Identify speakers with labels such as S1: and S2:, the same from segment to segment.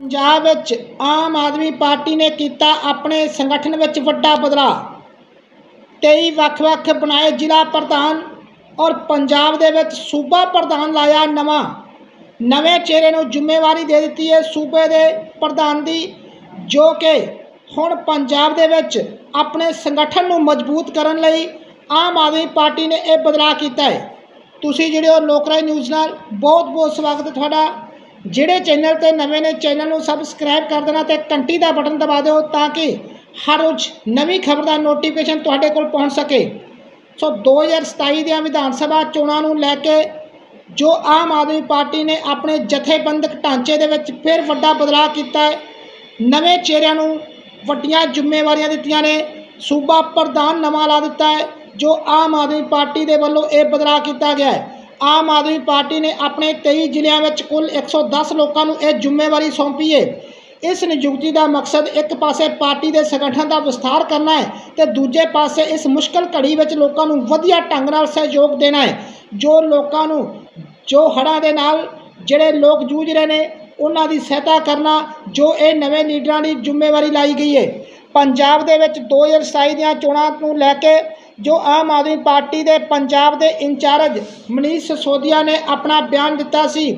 S1: ਪੰਜਾਬ ਵਿੱਚ ਆਮ ਆਦਮੀ ਪਾਰਟੀ ਨੇ ਕੀਤਾ ਆਪਣੇ ਸੰਗਠਨ ਵਿੱਚ ਵੱਡਾ ਬਦਲਾਅ। 23 ਵੱਖ-ਵੱਖ ਬਣਾਏ ਜ਼ਿਲ੍ਹਾ ਪ੍ਰਧਾਨ ਔਰ ਪੰਜਾਬ ਦੇ ਵਿੱਚ ਸੂਬਾ ਪ੍ਰਧਾਨ ਲਾਇਆ ਨਵਾਂ। ਨਵੇਂ ਚਿਹਰੇ ਨੂੰ ਜ਼ਿੰਮੇਵਾਰੀ ਦੇ ਦਿੱਤੀ ਹੈ ਸੂਬੇ ਦੇ ਪ੍ਰਧਾਨ ਦੀ, ਜੋ ਕਿ ਹੁਣ ਪੰਜਾਬ ਦੇ ਵਿੱਚ ਆਪਣੇ ਸੰਗਠਨ ਨੂੰ ਮਜ਼ਬੂਤ ਕਰਨ ਲਈ ਆਮ ਆਦਮੀ ਪਾਰਟੀ ਨੇ ਇਹ ਬਦਲਾਅ ਕੀਤਾ ਹੈ। ਤੁਸੀਂ ਜਿਹੜੇ ਹੋ ਲੋਕਰਾਜ ਨਿਊਜ਼ ਨਾਲ। ਬਹੁਤ ਬਹੁਤ ਸਵਾਗਤ ਹੈ ਤੁਹਾਡਾ। ਜਿਹੜੇ ਚੈਨਲ ਤੇ ਨਵੇਂ ਨੇ ਚੈਨਲ ਨੂੰ ਸਬਸਕ੍ਰਾਈਬ ਕਰ ਦੇਣਾ ਤੇ ਘੰਟੀ ਦਾ ਬਟਨ ਦਬਾ ਦਿਓ ਤਾਂ ਕਿ ਹਰ ਰੋਜ਼ ਨਵੀਂ ਖਬਰ ਦਾ ਨੋਟੀਫਿਕੇਸ਼ਨ ਤੁਹਾਡੇ ਕੋਲ ਪਹੁੰਚ ਸਕੇ। ਸੋ 2027 ਦੀਆਂ ਵਿਧਾਨ ਸਭਾ ਚੋਣਾਂ ਨੂੰ ਲੈ ਕੇ ਜੋ ਆਮ ਆਦਮੀ ਪਾਰਟੀ ਨੇ ਆਪਣੇ ਜਥੇਬੰਦਕ ਢਾਂਚੇ ਦੇ ਵਿੱਚ ਫਿਰ ਵੱਡਾ ਬਦਲਾਅ ਕੀਤਾ ਹੈ, ਨਵੇਂ ਚਿਹਰਿਆਂ ਨੂੰ ਵੱਡੀਆਂ ਜ਼ਿੰਮੇਵਾਰੀਆਂ ਦਿੱਤੀਆਂ ਨੇ। ਸੂਬਾ ਪ੍ਰਧਾਨ ਨਵਾਂ ਲਾ ਦਿੱਤਾ ਹੈ, ਜੋ ਆਮ ਆਦਮੀ ਪਾਰਟੀ ਦੇ ਵੱਲੋਂ ਇਹ ਬਦਲਾਅ ਕੀਤਾ ਗਿਆ ਹੈ। ਆਮ ਆਦਮੀ ਪਾਰਟੀ ਨੇ ਆਪਣੇ 23 ਜ਼ਿਲ੍ਹਿਆਂ ਵਿੱਚ ਕੁੱਲ 110 ਲੋਕਾਂ ਨੂੰ ਇਹ ਜ਼ਿੰਮੇਵਾਰੀ ਸੌਂਪੀ ਹੈ ਇਸ ਨਿਯੁਕਤੀ ਦਾ ਮਕਸਦ ਇੱਕ ਪਾਸੇ ਪਾਰਟੀ ਦੇ ਸੰਗਠਨ ਦਾ ਵਿਸਥਾਰ ਕਰਨਾ ਹੈ ਤੇ ਦੂਜੇ ਪਾਸੇ ਇਸ ਮੁਸ਼ਕਲ ਘੜੀ ਵਿੱਚ ਲੋਕਾਂ ਨੂੰ ਵਧੀਆ ਢੰਗ ਨਾਲ ਸਹਿਯੋਗ ਦੇਣਾ ਹੈ ਜੋ ਲੋਕਾਂ ਨੂੰ, ਜੋ ਹੜ੍ਹਾਂ ਦੇ ਨਾਲ ਜਿਹੜੇ ਲੋਕ ਜੂਝ ਰਹੇ ਨੇ, ਉਹਨਾਂ ਦੀ ਸਹਾਇਤਾ ਕਰਨਾ, ਜੋ ਇਹ ਨਵੇਂ ਲੀਡਰਾਂ ਦੀ ਜ਼ਿੰਮੇਵਾਰੀ ਲਾਈ ਗਈ ਹੈ ਪੰਜਾਬ ਦੇ ਵਿੱਚ 2027 ਦੀਆਂ ਚੋਣਾਂ ਨੂੰ ਲੈ ਕੇ ਜੋ ਆਮ ਆਦਮੀ ਪਾਰਟੀ ਦੇ ਪੰਜਾਬ ਦੇ ਇੰਚਾਰਜ ਮਨੀਸ਼ ਸਿਸੋਦੀਆ ਨੇ ਆਪਣਾ ਬਿਆਨ ਦਿੱਤਾ ਸੀ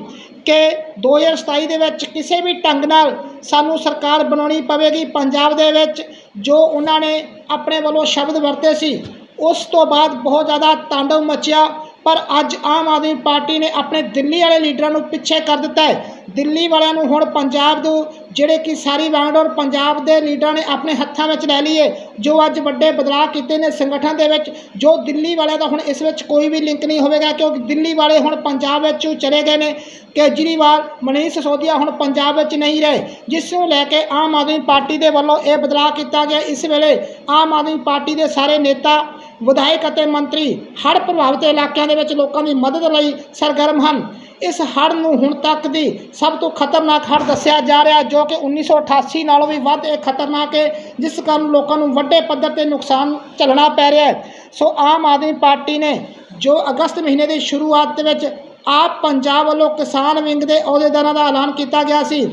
S1: ਕਿ 2027 ਦੇ ਵਿੱਚ ਕਿਸੇ ਵੀ ਢੰਗ ਨਾਲ ਸਾਨੂੰ ਸਰਕਾਰ ਬਣਾਉਣੀ ਪਵੇਗੀ ਪੰਜਾਬ ਦੇ ਵਿੱਚ, ਜੋ ਉਹਨਾਂ ਨੇ ਆਪਣੇ ਵੱਲੋਂ ਸ਼ਬਦ ਵਰਤੇ ਸੀ, ਉਸ ਤੋਂ ਬਾਅਦ ਬਹੁਤ ਜ਼ਿਆਦਾ ਤਾਂਡਵ ਮਚਿਆ। ਪਰ ਅੱਜ ਆਮ ਆਦਮੀ ਪਾਰਟੀ ਨੇ ਆਪਣੇ ਦਿੱਲੀ ਵਾਲੇ ਲੀਡਰਾਂ ਨੂੰ ਪਿੱਛੇ ਕਰ ਦਿੱਤਾ ਹੈ। ਦਿੱਲੀ ਵਾਲਿਆਂ ਨੂੰ ਹੁਣ ਪੰਜਾਬ ਦੇ ਜਿਹੜੇ ਕਿ ਸਾਰੀ ਵਾਂਗਡੋਰ ਪੰਜਾਬ ਦੇ ਲੀਡਰਾਂ ਨੇ ਆਪਣੇ ਹੱਥਾਂ ਵਿੱਚ ਲੈ ਲਈਏ, ਜੋ ਅੱਜ ਵੱਡੇ ਬਦਲਾਅ ਕੀਤੇ ਨੇ ਸੰਗਠਨ ਦੇ ਵਿੱਚ, ਜੋ ਦਿੱਲੀ ਵਾਲਿਆਂ ਦਾ ਹੁਣ ਇਸ ਵਿੱਚ ਕੋਈ ਵੀ ਲਿੰਕ ਨਹੀਂ ਹੋਵੇਗਾ, ਕਿਉਂਕਿ ਦਿੱਲੀ ਵਾਲੇ ਹੁਣ ਪੰਜਾਬ ਵਿੱਚ ਚਲੇ ਗਏ ਨੇ। ਕੇਜਰੀਵਾਲ, ਮਨੀਸ਼ ਸਿਸੋਦੀਆ ਹੁਣ ਪੰਜਾਬ ਵਿੱਚ ਨਹੀਂ ਰਹੇ, ਜਿਸ ਨੂੰ ਲੈ ਕੇ ਆਮ ਆਦਮੀ ਪਾਰਟੀ ਦੇ ਵੱਲੋਂ ਇਹ ਬਦਲਾਅ ਕੀਤਾ ਗਿਆ। ਇਸ ਵੇਲੇ ਆਮ ਆਦਮੀ ਪਾਰਟੀ ਦੇ ਸਾਰੇ ਨੇਤਾ ਵਿਧਾਇਕ ਅਤੇ ਮੰਤਰੀ ਹੜ੍ਹ ਪ੍ਰਭਾਵਿਤ ਇਲਾਕਿਆਂ ਦੇ ਵਿੱਚ ਲੋਕਾਂ ਦੀ ਮਦਦ ਲਈ ਸਰਗਰਮ ਹਨ। ਇਸ ਹੜ੍ਹ ਨੂੰ ਹੁਣ ਤੱਕ ਦੀ ਸਭ ਤੋਂ ਖਤਰਨਾਕ ਹੜ੍ਹ ਦੱਸਿਆ ਜਾ ਰਿਹਾ ਜੋ ਕਿ 1988 ਨਾਲੋਂ ਵੀ ਵੱਧ ਇਹ ਖਤਰਨਾਕ ਹੈ, ਜਿਸ ਕਾਰਨ ਲੋਕਾਂ ਨੂੰ ਵੱਡੇ ਪੱਧਰ ਤੇ ਨੁਕਸਾਨ ਝੱਲਣਾ ਪੈ ਰਿਹਾ ਹੈ। ਸੋ ਆਮ ਆਦਮੀ ਪਾਰਟੀ ਨੇ ਜੋ ਅਗਸਤ ਮਹੀਨੇ ਦੀ ਸ਼ੁਰੂਆਤ ਦੇ ਵਿੱਚ ਆਪ ਪੰਜਾਬ ਵੱਲੋਂ ਕਿਸਾਨ ਵਿੰਗ ਦੇ ਅਹੁਦੇਦਾਰਾਂ ਦਾ ਐਲਾਨ ਕੀਤਾ ਗਿਆ ਸੀ,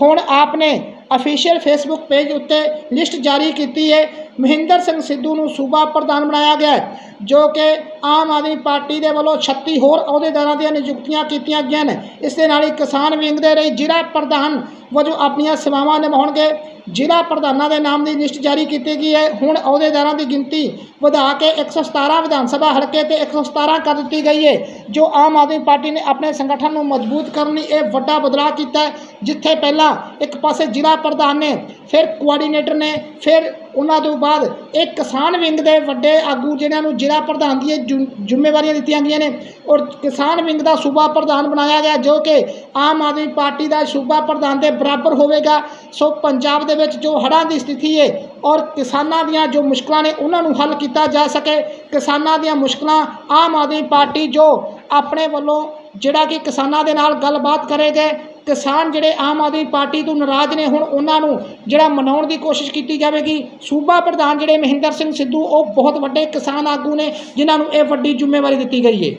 S1: ਹੁਣ ਆਪ ਨੇ ਅਫੀਸ਼ੀਅਲ ਫੇਸਬੁੱਕ ਪੇਜ ਉੱਤੇ ਲਿਸਟ ਜਾਰੀ ਕੀਤੀ ਹੈ। ਮਹਿੰਦਰ ਸਿੰਘ ਸਿੱਧੂ ਨੂੰ ਸੂਬਾ ਪ੍ਰਧਾਨ ਬਣਾਇਆ ਗਿਆ ਜੋ ਕਿ ਆਮ ਆਦਮੀ ਪਾਰਟੀ ਦੇ ਵੱਲੋਂ 36 ਹੋਰ ਅਹੁਦੇਦਾਰਾਂ ਦੀਆਂ ਨਿਯੁਕਤੀਆਂ ਕੀਤੀਆਂ ਗਈਆਂ ਨੇ। ਇਸ ਦੇ ਨਾਲ ਹੀ ਕਿਸਾਨ ਵਿੰਗ ਦੇ ਲਈ ਜ਼ਿਲ੍ਹਾ ਪ੍ਰਧਾਨ ਵਜੋਂ ਆਪਣੀਆਂ ਸੇਵਾਵਾਂ ਨਿਭਾਉਣਗੇ। ਜ਼ਿਲ੍ਹਾ ਪ੍ਰਧਾਨਾਂ ਦੇ ਨਾਮ ਦੀ ਲਿਸਟ ਜਾਰੀ ਕੀਤੀ ਗਈ ਹੈ। ਹੁਣ ਅਹੁਦੇਦਾਰਾਂ ਦੀ ਗਿਣਤੀ ਵਧਾ ਕੇ 117 ਵਿਧਾਨ ਸਭਾ ਹਲਕੇ ਤੇ 117 ਕਰ ਦਿੱਤੀ ਗਈ ਹੈ, ਜੋ ਆਮ ਆਦਮੀ ਪਾਰਟੀ ਨੇ ਆਪਣੇ ਸੰਗਠਨ ਨੂੰ ਮਜ਼ਬੂਤ ਕਰਨ ਲਈ ਇਹ ਵੱਡਾ ਬਦਲਾਅ ਕੀਤਾ ਜਿੱਥੇ ਪਹਿਲਾਂ ਇੱਕ ਪਾਸੇ ਜ਼ਿਲ੍ਹਾ ਪ੍ਰਧਾਨ ਨੇ, ਫਿਰ ਕੋਆਰਡੀਨੇਟਰ ਨੇ, ਫਿਰ ਉਹਨਾਂ ਤੋਂ ਬਾਅਦ ਇਹ ਕਿਸਾਨ ਵਿੰਗ ਦੇ ਵੱਡੇ ਆਗੂ ਜਿਨ੍ਹਾਂ ਨੂੰ ਜ਼ਿਲ੍ਹਾ ਪ੍ਰਧਾਨ ਦੀਆਂ ਜ਼ਿੰ- ਜ਼ਿੰਮੇਵਾਰੀਆਂ ਦਿੱਤੀਆਂ ਗਈਆਂ ਨੇ ਔਰ ਕਿਸਾਨ ਵਿੰਗ ਦਾ ਸੂਬਾ ਪ੍ਰਧਾਨ ਬਣਾਇਆ ਗਿਆ ਜੋ ਕਿ ਆਮ ਆਦਮੀ ਪਾਰਟੀ ਦਾ ਸੂਬਾ ਪ੍ਰਧਾਨ ਦੇ ਬਰਾਬਰ ਹੋਵੇਗਾ। ਸੋ ਪੰਜਾਬ ਦੇ ਵਿੱਚ ਜੋ ਹੜ੍ਹਾਂ ਦੀ ਸਥਿਤੀ ਹੈ ਔਰ ਕਿਸਾਨਾਂ ਦੀਆਂ ਜੋ ਮੁਸ਼ਕਲਾਂ ਨੇ ਉਹਨਾਂ ਨੂੰ ਹੱਲ ਕੀਤਾ ਜਾ ਸਕੇ। ਕਿਸਾਨਾਂ ਦੀਆਂ ਮੁਸ਼ਕਲਾਂ ਆਮ ਆਦਮੀ ਪਾਰਟੀ ਜੋ ਆਪਣੇ ਵੱਲੋਂ ਜਿਹੜਾ ਕਿ ਕਿਸਾਨਾਂ ਦੇ ਨਾਲ ਗੱਲਬਾਤ ਕਰੇਗੇ ਕਿਸਾਨ ਜਿਹੜੇ ਆਮ ਆਦਮੀ ਪਾਰਟੀ ਤੋਂ ਨਾਰਾਜ਼ ਨੇ, ਹੁਣ ਉਹਨਾਂ ਨੂੰ ਜਿਹੜਾ ਮਨਾਉਣ ਦੀ ਕੋਸ਼ਿਸ਼ ਕੀਤੀ ਜਾਵੇਗੀ, ਸੂਬਾ ਪ੍ਰਧਾਨ ਜਿਹੜੇ ਮਹਿੰਦਰ ਸਿੰਘ ਸਿੱਧੂ, ਉਹ ਬਹੁਤ ਵੱਡੇ ਕਿਸਾਨ ਆਗੂ ਨੇ, ਜਿਨ੍ਹਾਂ ਨੂੰ ਇਹ ਵੱਡੀ ਜ਼ਿੰਮੇਵਾਰੀ ਦਿੱਤੀ ਗਈ ਹੈ।